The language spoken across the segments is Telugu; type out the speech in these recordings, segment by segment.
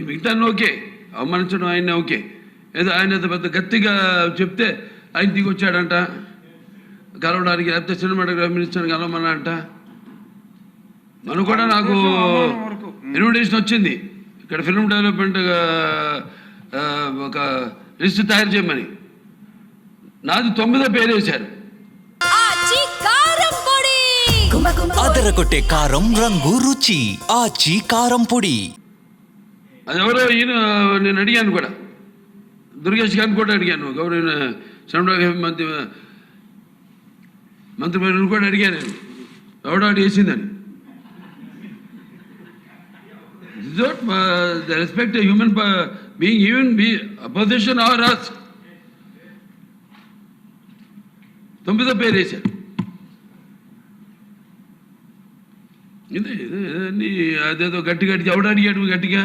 మిగతాన్ని ఓకే అవమానించడం ఆయన ఓకే. ఏదో ఆయన పెద్ద గట్టిగా చెప్తే ఆయన దిగి వచ్చాడంట. కలవడానికి లేకపోతే సినిమాటోగ్రఫీ మినిస్టర్ కలవమన్నా అంట మనం కూడా నాకు ఇన్విటేషన్ వచ్చింది. ఇక్కడ ఫిల్మ్ డెవలప్మెంట్ ఒక లిస్ట్ తయారు చేయమని. నాది తొమ్మిదో పేరు వేశారు. అదరగొట్టే కారం రంగు రుచి. ఆచి కారం పొడి. అది ఎవరో ఈయన నేను అడిగాను కూడా. దుర్గేష్ గారిని కూడా అడిగాను. గౌరవ సినిమాటోగ్రఫీ మంత్రి మంత్రి కూడా అడిగాను నేను. ఎవడో అటు వేసిందని the respect human being even be opposition or us తొమ్మిదో పేరు వేశారు. ఇదే ఇదే అదేదో గట్టి గట్టి ఎవడు అడిగాడు గట్టిగా?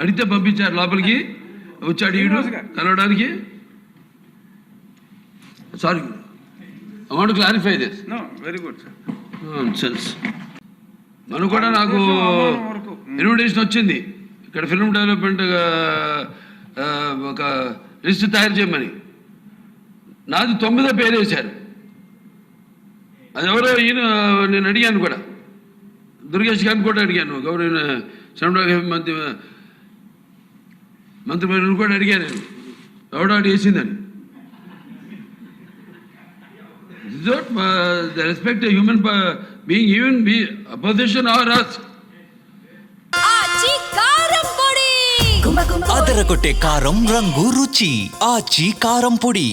అడిగితే పంపించారు లోపలికి. వచ్చాడు ఈడు కలవడానికి. Sorry I want clarify this very good sir sense మనం కూడా నాకు ఇన్విటేషన్ వచ్చింది. ఇక్కడ ఫిల్మ్ డెవలప్మెంట్ ఒక లిస్ట్ తయారు చేయమని. నాది తొమ్మిదో పేరు వేశారు. అది ఎవరో ఈయన నేను అడిగాను కూడా. దుర్గేష్ గారిని కూడా అడిగాను. గౌరవ సినిమాటోగ్రఫీ మంత్రి మంత్రి గారిని కూడా అడిగాను నేను ఎవడో అటు వేసిందని the respect human being even be opposition or us Aachi కారం పొడి గుమ గుమ అదరగొట్టే కారం రంగు రుచి ఆచి కారం పొడి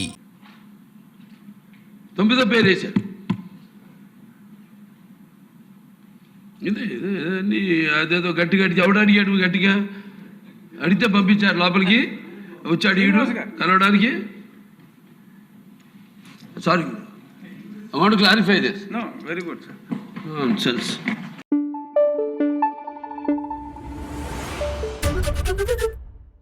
తొమ్మిదో పేరు వేశారు. ఇదే ఇదే ఇదన్నీ అదేదో గట్టి గట్టి ఎవడు అడిగాడు గట్టిగా? అడిగితే పంపించారు లోపలికి వచ్చాడు ఈడు కలవడానికి sorry I want clarify this no very good sir sense